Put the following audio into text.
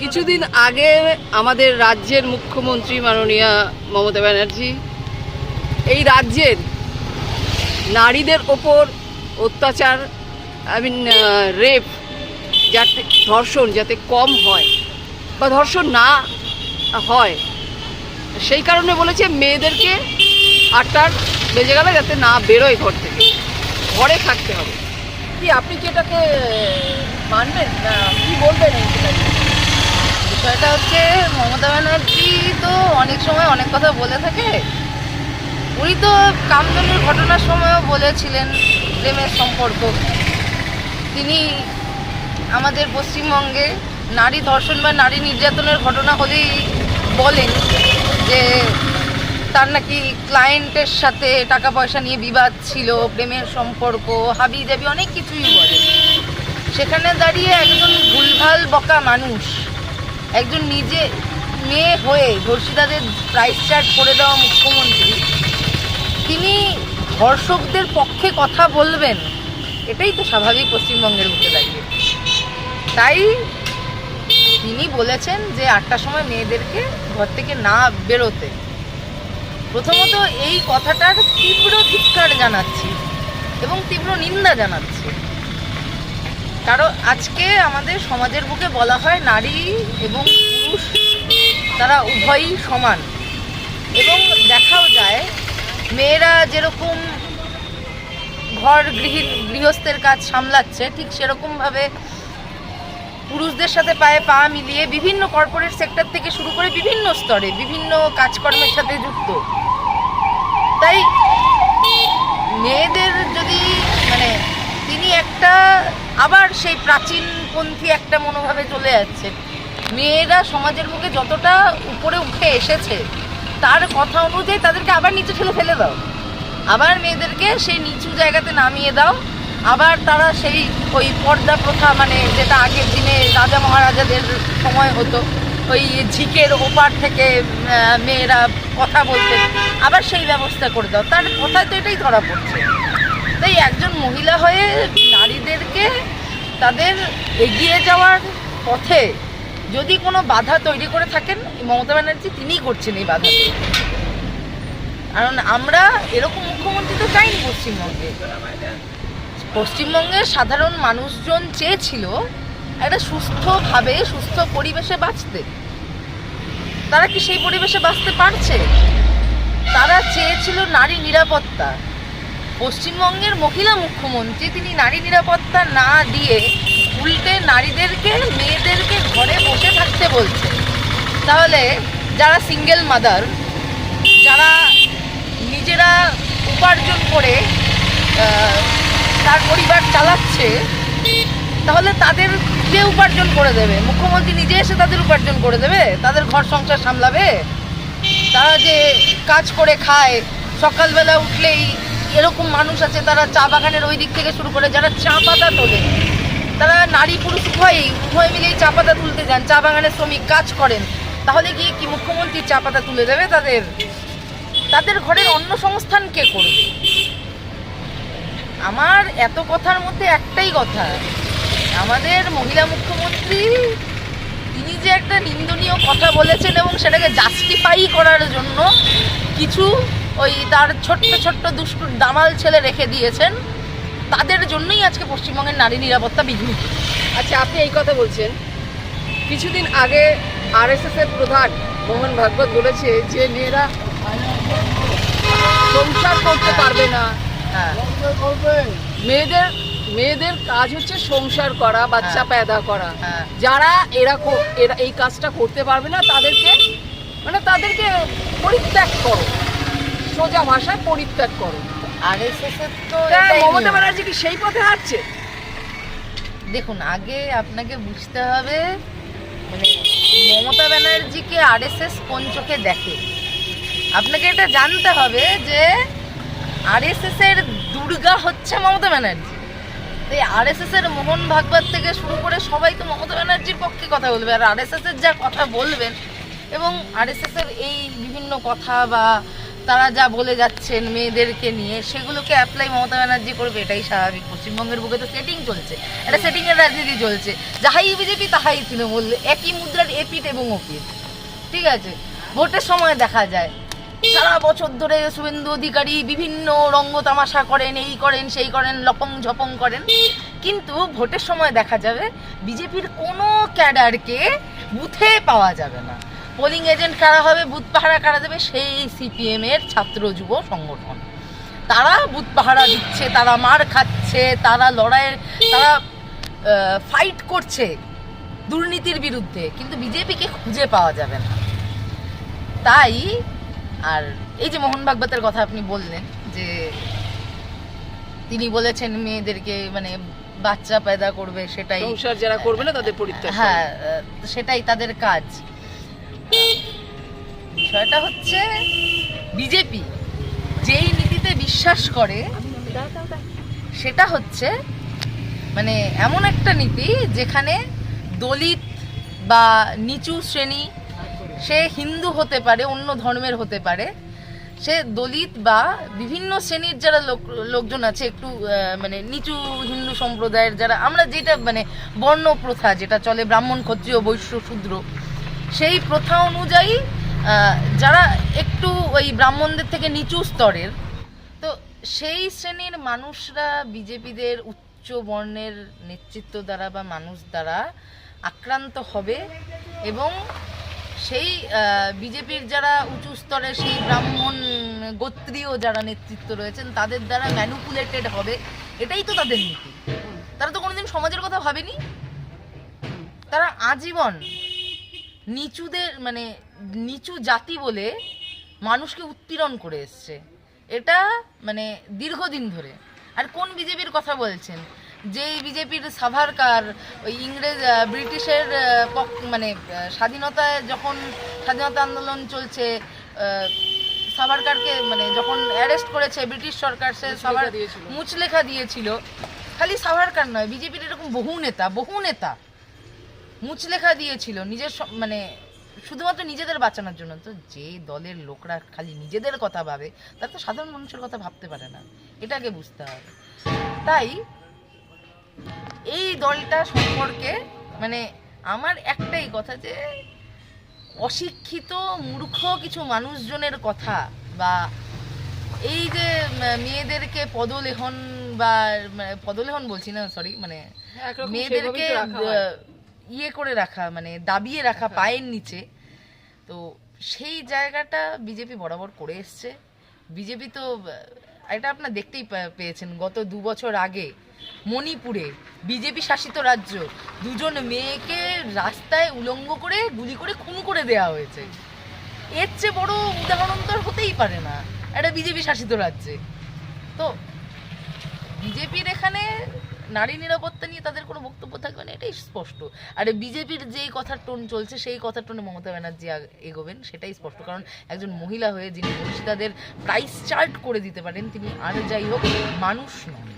কিছুদিন আগে আমাদের রাজ্যের মুখ্যমন্ত্রী মাননীয়া মমতা ব্যানার্জি, এই রাজ্যের নারীদের ওপর অত্যাচার আই মিন রেপ যাতে ধর্ষণ যাতে কম হয় বা ধর্ষণ না হয়, সেই কারণে বলেছে মেয়েদেরকে আটটার বেজে গেলে যাতে না বেরোয় ঘর থেকে। ঘরে থাকতে হবে। কি আপনি কি এটাকে মানবেন? না, কি বলবেন? বিষয়টা হচ্ছে মমতা ব্যানার্জি তো অনেক সময় অনেক কথা বলে থাকে। উনি তো কামদুনির ঘটনার সময়ও বলেছিলেন প্রেমের সম্পর্ক। তিনি আমাদের পশ্চিমবঙ্গে নারী ধর্ষণ বা নারী নির্যাতনের ঘটনা হলেই বলেন যে তার নাকি ক্লায়েন্টের সাথে টাকা পয়সা নিয়ে বিবাদ ছিল, প্রেমের সম্পর্ক হাবি জাবি অনেক কিছুই বলে। সেখানে দাঁড়িয়ে একজন ভুলভাল বকা মানুষ একজন নিজে মেয়ে হয়ে ধর্ষিতাদের প্রাইস চার্ট করে দেওয়া মুখ্যমন্ত্রী, তিনি ধর্ষকদের পক্ষে কথা বলবেন, এটাই তো স্বাভাবিক পশ্চিমবঙ্গের বুকে দাঁড়িয়ে। তাই তিনি বলেছেন যে আটটার সময় মেয়েদেরকে ঘর থেকে না বেরোতে। প্রথমত এই কথাটার তীব্র ধিক্কার জানাচ্ছি এবং তীব্র নিন্দা জানাচ্ছি। কারণ আজকে আমাদের সমাজের বুকে বলা হয় নারী এবং পুরুষ, তারা উভয়ই সমান। এবং দেখাও যায়, মেয়েরা যেরকম ঘর গৃহী, গৃহস্থের কাজ সামলাচ্ছে, ঠিক সেরকমভাবে পুরুষদের সাথে পায়ে পা মিলিয়ে বিভিন্ন কর্পোরেট সেক্টর থেকে শুরু করে বিভিন্ন স্তরে, বিভিন্ন কাজকর্মের সাথে যুক্ত। তাই মেয়েদের যদি মানে তিনি একটা আবার সেই প্রাচীনপন্থী একটা মনোভাবে চলে যাচ্ছে। মেয়েরা সমাজের মুখে যতটা উপরে উঠে এসেছে, তার কথা অনুযায়ী তাদেরকে আবার নিচে ঠেলে ফেলে দাও। আবার মেয়েদেরকে সেই নিচু জায়গাতে নামিয়ে দাও। আবার তারা সেই ওই পর্দা প্রথা মানে যেটা আগের দিনে রাজা মহারাজাদের সময় হতো, ওই ঝিকের ওপার থেকে মেয়েরা কথা বলতেন আবার সেই ব্যবস্থা করে দাও। তার কথায় তো এটাই ধরা পড়ছে। তাই একজন মহিলা হয়ে নারীদেরকে তাদের এগিয়ে যাওয়ার পথে যদি কোনো বাধা তৈরি করে থাকেন মমতা ব্যানার্জি তিনিই করছেন এই বাধা। কারণ আমরা এরকম মুখ্যমন্ত্রী তো চাইনি পশ্চিমবঙ্গে। পশ্চিমবঙ্গের সাধারণ মানুষজন চেয়েছিল একটা সুস্থভাবে, সুস্থ পরিবেশে বাঁচতে। তারা কি সেই পরিবেশে বাঁচতে পারছে? তারা চেয়েছিল নারী নিরাপত্তা। পশ্চিমবঙ্গের মহিলা মুখ্যমন্ত্রী, তিনি নারী নিরাপত্তা না দিয়ে উল্টে নারীদেরকে, মেয়েদেরকে ঘরে বসে থাকতে বলছে তাহলে যারা সিঙ্গেল মাদার যারা নিজেরা উপার্জন করে তার পরিবার চালাচ্ছে, তাহলে তাদের কে উপার্জন করে দেবে? মুখ্যমন্ত্রী নিজে এসে তাদের উপার্জন করে দেবে? তাদের ঘর সংসার সামলাবে? তারা যে কাজ করে খায়, সকালবেলা উঠলেই এরকম মানুষ আছে তারা চা বাগানের ওই দিক থেকে শুরু করে, যারা চা পাতা তোলে, তারা নারী পুরুষ উভয়ই, উভয় মিলেই চা পাতা তুলতে যান, চা বাগানের শ্রমিক কাজ করেন, তাহলে গিয়ে কি মুখ্যমন্ত্রী চা পাতা তুলে দেবে তাদের? তাদের ঘরের অন্য সংস্থান কে করবে? আমার এত কথার মধ্যে একটাই কথা, আমাদের মহিলা মুখ্যমন্ত্রী, তিনি যে একটা নিন্দনীয় কথা বলেছেন এবং সেটাকে জাস্টিফাই করার জন্য কিছু ওই তার ছোট্ট ছোট্ট দুষ্টু দামাল ছেলে রেখে দিয়েছেন। তাদের জন্যই আজকে পশ্চিমবঙ্গের নারী নিরাপত্তা বিঘ্নিত আচ্ছা আপনি এই কথা বলছেন। কিছুদিন আগে আরএসএস এর প্রধান মোহন ভাগবত বলেছে যে মেয়েরা সংসার করতে পারবে না। হ্যাঁ। মেয়েদের মেয়েদের কাজ হচ্ছে সংসার করা বাচ্চা হ্যাঁ। পেদা করা। হ্যাঁ। যারা এরা এরা এই কাজটা করতে পারবে না তাদেরকে মানে তাদেরকে পরিত্যাগ করো। সোজা ভাষায় পরিত্যাগ করো। এর তো এটাই মমতা নিয়ম। ব্যানার্জি কি সেই পথে হাঁটছে? দেখুন আগে আপনাকে বুঝতে হবে মানে মমতা ব্যানার্জিকে আরএসএস কোন চোখে দেখে? আপনাকে এটা জানতে হবে যে আরএসএস এর দুর্গা হচ্ছে মমতা ব্যানার্জি। তাই আরএসএস এর মোহন ভাগবত থেকে শুরু করে সবাই তো মমতা ব্যানার্জির পক্ষে কথা বলবে আর আরএসএস এর যা কথা বলবেন এবং আরএসএস এর এই বিভিন্ন কথা বা তারা যা বলে যাচ্ছেন মেয়েদেরকে নিয়ে, সেগুলোকে অ্যাপ্লাই মমতা ব্যানার্জি করবে, এটাই স্বাভাবিক। পশ্চিমবঙ্গের বুকে তো সেটিং চলছে। একটা সেটিং এর রাজনীতি চলছে। যাহাই বিজেপি তাহাই ছিল তৃণমূল, একই মুদ্রার এপিট এবং ওপিট ঠিক আছে? ভোটের সময় দেখা যায়। সারা বছর ধরে শুভেন্দু অধিকারী বিভিন্ন রঙ্গ তামাশা করেন, এই করেন, সেই করেন, লপং ঝপং করেন। কিন্তু ভোটের সময় দেখা যাবে বিজেপির কোনো ক্যাডারকে বুথে পাওয়া যাবে না। পোলিং এজেন্ট কারা হবে বুথ পাহারা কারা দেবে সেই সিপিএম এর ছাত্র যুব সংগঠন। তারা বুথ পাহারা দিচ্ছে তারা মার খাচ্ছে তারা লড়াইয়ের তারা ফাইট করছে দুর্নীতির বিরুদ্ধে কিন্তু বিজেপিকে খুঁজে পাওয়া যাবে না। তাই আর এই যে মোহন ভাগবতের কথা আপনি বললেন যে তিনি বলেছেন মেয়েদেরকে মানে বাচ্চা পয়দা করবে সেটাই সংসার যারা করবে না তাদের পরিত্যাগ হ্যাঁ সেটাই তাদের কাজ। বিষয়টা হচ্ছে বিজেপি যেই নীতিতে বিশ্বাস করে, সেটা হচ্ছে মানে এমন একটা নীতি যেখানে দলিত বা নিচু শ্রেণি, সে হিন্দু হতে পারে, অন্য ধর্মের হতে পারে, সে দলিত বা বিভিন্ন শ্রেণির যারা লোক, লোকজন আছে, একটু মানে নিচু হিন্দু সম্প্রদায়ের যারা, আমরা যেটা মানে বর্ণ প্রথা, যেটা চলে ব্রাহ্মণ, ক্ষত্রিয়, বৈশ্য, শূদ্র, সেই প্রথা অনুযায়ী যারা একটু ওই ব্রাহ্মণদের থেকে নিচু স্তরের, তো সেই শ্রেণির মানুষরা বিজেপিদের উচ্চ বর্ণের নেতৃত্ব দ্বারা বা মানুষ দ্বারা আক্রান্ত হবে এবং সেই বিজেপির যারা উঁচু স্তরে সেই ব্রাহ্মণ গোত্রীয় যারা নেতৃত্ব রয়েছেন, তাদের দ্বারা ম্যানুপুলেটেড হবে। এটাই তো তাদের নীতি। তারা তো কোনোদিন সমাজের কথা ভাবেনি। তারা আজীবন নিচুদের মানে নিচু জাতি বলে মানুষকে উৎপীড়ন করে এসছে। এটা মানে দীর্ঘদিন ধরে। আর কোন বিজেপির কথা বলছেন? যেই বিজেপির সাভারকার ওই ইংরেজ ব্রিটিশের মানে স্বাধীনতায় যখন স্বাধীনতা আন্দোলন চলছে সাভারকারকে মানে যখন অ্যারেস্ট করেছে ব্রিটিশ সরকার সে সাভার মুচলেখা দিয়েছিল। খালি সাভারকার নয় বিজেপির এরকম বহু নেতা বহু নেতা মুচলেখা দিয়েছিল নিজের মানে শুধুমাত্র নিজেদের বাঁচানোর জন্য। তো যে দলের লোকরা খালি নিজেদের কথা ভাবে তারা তো সাধারণ মানুষের কথা ভাবতে পারে না। এটাকে বুঝতে হবে। তাই এই দলটা সম্পর্কে মানে আমার একটাই কথা যে অশিক্ষিত মূর্খ কিছু মানুষজনের কথা বা এই যে মেয়েদেরকে পদলেহন বা মানে পদলেহন বলছি না সরি মানে মেয়েদেরকে ইয়ে করে রাখা মানে দাবিয়ে রাখা পায়ের নিচে। তো সেই জায়গাটা বিজেপি বরাবর করে এসছে। বিজেপি তো এটা আপনার দেখতেই পেয়েছেন গত দু বছর আগে মণিপুরে বিজেপি শাসিত রাজ্য দুজন মেয়েকে রাস্তায় উলঙ্গ করে গুলি করে খুন করে দেওয়া হয়েছে। এর চেয়ে বড় উদাহরণ তো আর হতেই পারে না একটা বিজেপি শাসিত রাজ্যে। তো বিজেপির এখানে নারী নিরাপত্তা নিয়ে তাদের কোনো বক্তব্য থাকবে না, এটাই স্পষ্ট। আর বিজেপির যেই কথার টোন চলছে, সেই কথার টোনে মমতা ব্যানার্জি এগোবেন, সেটাই স্পষ্ট। কারণ একজন মহিলা হয়ে যিনি মহিষিদাদের প্রাইস চার্ট করে দিতে পারেন, তিনি আর যাই হোক মানুষ নন।